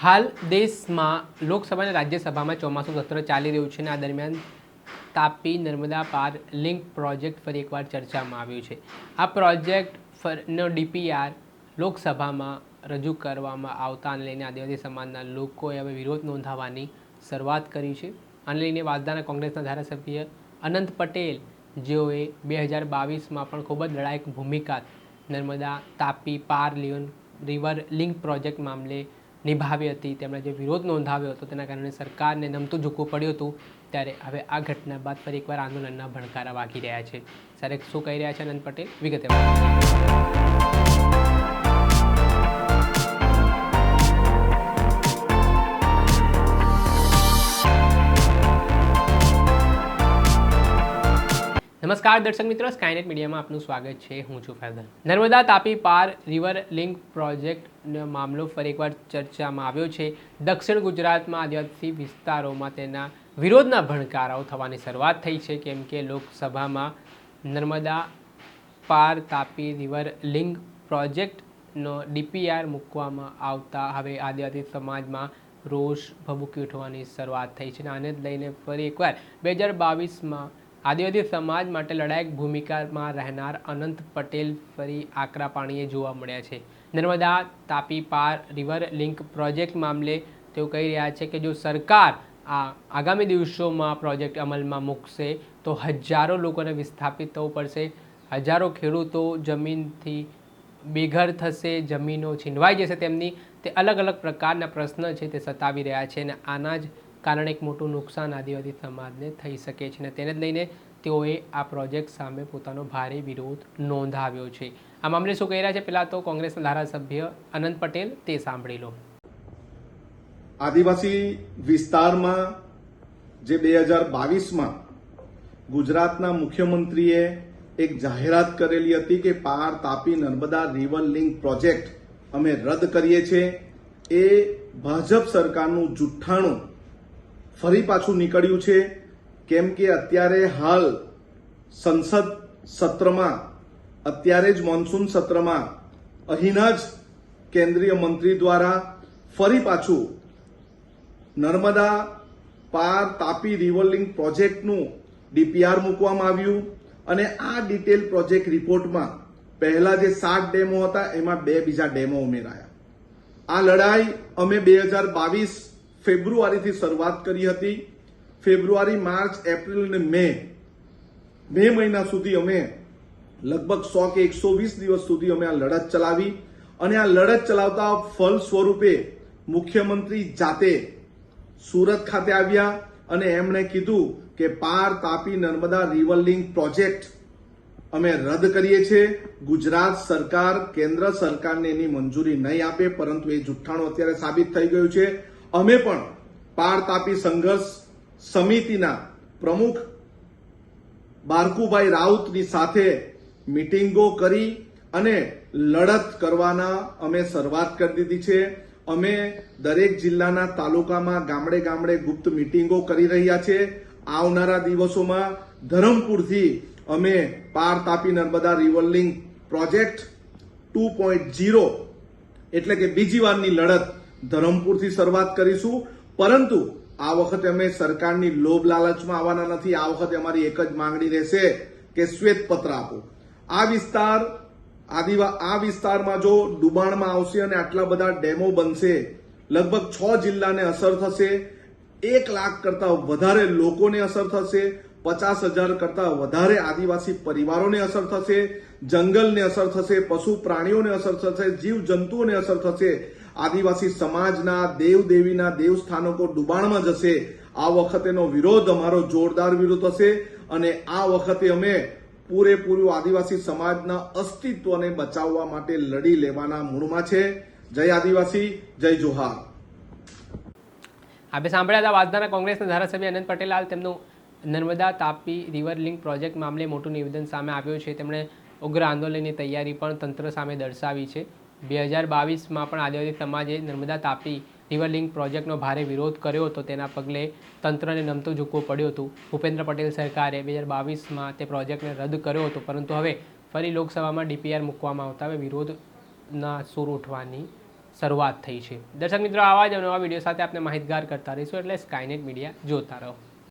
હાલ દેશમાં લોકસભા અને રાજ્યસભામાં ચોમાસું સત્ર ચાલી રહ્યું છે અને આ દરમિયાન તાપી નર્મદા પાર લિંક પ્રોજેક્ટ ફરી એકવાર ચર્ચામાં આવ્યું છે. આ પ્રોજેક્ટ ફરનો ડીપીઆર લોકસભામાં રજૂ કરવામાં આવતા અને લઈને આદિવાસી સમાજના લોકોએ હવે વિરોધ નોંધાવવાની શરૂઆત કરી છે. આને લઈને વાસદાના કોંગ્રેસના ધારાસભ્ય અનંત પટેલ, જેઓએ બે હજાર બાવીસમાં પણ ખૂબ જ લડાયક ભૂમિકા નર્મદા તાપી પાર લિયોન રિવર લિંક પ્રોજેક્ટ મામલે નિભાવી હતી, તેમણે જે વિરોધ નોંધાવ્યો હતો તેના કારણે સરકારને નમતું ઝૂકવું પડ્યું હતું, ત્યારે હવે આ ઘટના બાદ ફરી એકવાર આંદોલનના ભણકારા વાગી રહ્યા છે. ત્યારે શું કહી રહ્યા છે અનંત પટેલ? વિગતે નમસ્કાર દર્શક મિત્રો સ્કાયનેટ મીડિયામાં આપનું સ્વાગત છે. હું છું ફૈઝલ. નર્મદા તાપી પાર રિવર લિંક પ્રોજેક્ટનો મામલો ફરી એકવાર ચર્ચામાં આવ્યો છે. દક્ષિણ ગુજરાતમાં આદિવાસી વિસ્તારોમાં તેના વિરોધના ભણકારાઓ થવાની શરૂઆત થઈ છે. કેમ કે લોકસભામાં નર્મદા પાર તાપી રિવર લિંક પ્રોજેક્ટનો ડીપીઆર મૂકવામાં આવતા હવે આદિવાસી સમાજમાં રોષ ભભૂકી ઉઠવાની શરૂઆત થઈ છે. અને આને લઈને ફરી એકવાર બે હજાર બાવીસમાં આદિવાસી સમાજ માટે લડાયક ભૂમિકામાં રહેનાર અનંત પટેલ ફરી આકરા પાણીએ જોવા મળ્યા છે. નર્મદા, તાપી પાર, રિવર લિંક પ્રોજેક્ટ મામલે તેઓ કહી રહ્યા છે કે જો સરકાર આ આગામી દિવસોમાં પ્રોજેક્ટ અમલમાં મૂકશે તો હજારો લોકોને વિસ્થાપિત થવું પડશે. હજારો ખેડૂતો જમીનથી બેઘર થશે, જમીનો છીનવાઈ જશે તેમની. તે અલગ અલગ પ્રકારના પ્રશ્ન છે તે સતાવી રહ્યા છે અને આના જ કારણે એક મોટું નુકસાન આદિવાસી સમાજને થઈ શકે છે અને તેને જ લઈને તેઓએ આ પ્રોજેક્ટ સામે પોતાનો ભારે વિરોધ નોંધાવ્યો છે. આ મામલે શું કહી રહ્યા છે? પહેલાં તો કોંગ્રેસના ધારાસભ્ય અનંત પટેલ, તે સાંભળી લો. આદિવાસી વિસ્તારમાં જે બે હજાર બાવીસમાં ગુજરાતના મુખ્યમંત્રીએ એક જાહેરાત કરેલી હતી કે Par Tapi Narmada river link project અમે રદ કરીએ છીએ. એ ભાજપ સરકારનું જુઠ્ઠાણું ફરી પાછું નીકળ્યું છે, કેમ કે અત્યારે હાલ સંસદ સત્રમાં, અત્યારે જ મોન્સૂન સત્રમાં, અહીંના જ કેન્દ્રીય મંત્રી દ્વારા ફરી પાછું નર્મદા પાર તાપી રિવરલિંગ પ્રોજેક્ટનું ડીપીઆર મૂકવામાં આવ્યું અને આ ડિટેલ પ્રોજેક્ટ રિપોર્ટમાં પહેલા જે સાત ડેમો હતા, એમાં બે બીજા ડેમો ઉમેરાયા. આ લડાઈ અમે બે હજાર બાવીસ ફેબ્રુઆરીથી શરૂઆત કરી હતી. ફેબ્રુઆરી, માર્ચ, એપ્રિલ અને મે. મે મહિના સુધી અમે લગભગ સો કે એકસો વીસ દિવસ સુધી અમે આ લડત ચલાવી અને આ લડત ચલાવતા ફલ સ્વરૂપે મુખ્યમંત્રી જાતે સુરત ખાતે આવ્યા અને એમણે કીધું કે Par Tapi Narmada river link project અમે રદ કરીએ છીએ. ગુજરાત સરકાર, કેન્દ્ર સરકારને એની મંજૂરી નહીં આપે, પરંતુ એ જુઠ્ઠાણું અત્યારે સાબિત થઈ ગયું છે. અમે પણ પાર તાપી સંઘર્ષ સમિતિના પ્રમુખ બારકુભાઈ રાઉતની સાથે મિટિંગો કરી અને લડત કરવાના અમે શરૂઆત કરી દીધી છે. અમે દરેક જિલ્લાના તાલુકામાં ગામડે ગામડે ગુપ્ત મિટિંગો કરી રહ્યા છે. આવનારા દિવસોમાં ધરમપુરથી અમે Par Tapi Narmada river project two point zero એટલે કે બીજી વારની લડત ધરમપુરથી શરૂઆત કરીશું. પરંતુ આ વખતે અમે સરકારની લોભ લાલચમાં આવવાના નથી. આ વખતે અમારી એક જ માંગણી રહેશે કે શ્વેત પત્ર આપો. આ વિસ્તાર, આદિવા, આ વિસ્તારમાં જો ડુબાણમાં આવશે અને આટલા બધા ડેમો બનશે, લગભગ છ જિલ્લાને અસર થશે. એક લાખ કરતા વધારે લોકોને અસર થશે. પચાસ હજાર કરતા વધારે આદિવાસી પરિવારોને અસર થશે. જંગલને અસર થશે, પશુ પ્રાણીઓને અસર થશે જીવ જંતુઓને અસર થશે. આદિવાસી સમાજના દેવ દેવીના દેવસ્થાનકો ડુબાણમાં જશે. આ વખતેનો વિરોધ અમારો જોરદાર વિરોધ હશે અને આ વખતે અમે પૂરેપૂરું આદિવાસી સમાજના અસ્તિત્વને બચાવવા માટે લડી લેવાના મૂળમાં છે. જય આદિવાસી, જય જોહાર. આપણે સાંભળ્યા હતા વાસદાના કોંગ્રેસના ધારાસભ્ય અનંત પટેલાલ તેમનું Narmada Tapi river link project મામલે મોટું નિવેદન સામે આવ્યું છે. તેમણે ઉગ્ર આંદોલનની તૈયારી પણ તંત્ર સામે દર્શાવી છે. બે હજાર બાવીસમાં પણ આદિવાસી સમાજે નર્મદા તાપી રિવર લિંક પ્રોજેક્ટનો ભારે વિરોધ કર્યો હતો. તેના પગલે તંત્રને નમતું ઝૂકવું પડ્યું હતું. ભૂપેન્દ્ર પટેલ સરકારે બે હજાર બાવીસમાં તે પ્રોજેક્ટને રદ કર્યો હતો. પરંતુ હવે ફરી લોકસભામાં ડીપીઆર મૂકવામાં આવતા હવે વિરોધના સૂર ઉઠવાની શરૂઆત થઈ છે. દર્શક મિત્રો, આવા જ નવા વીડિયો સાથે આપણે માહિતગાર કરતા રહીશું. એટલે સ્કાયનેટ મીડિયા જોતા રહો.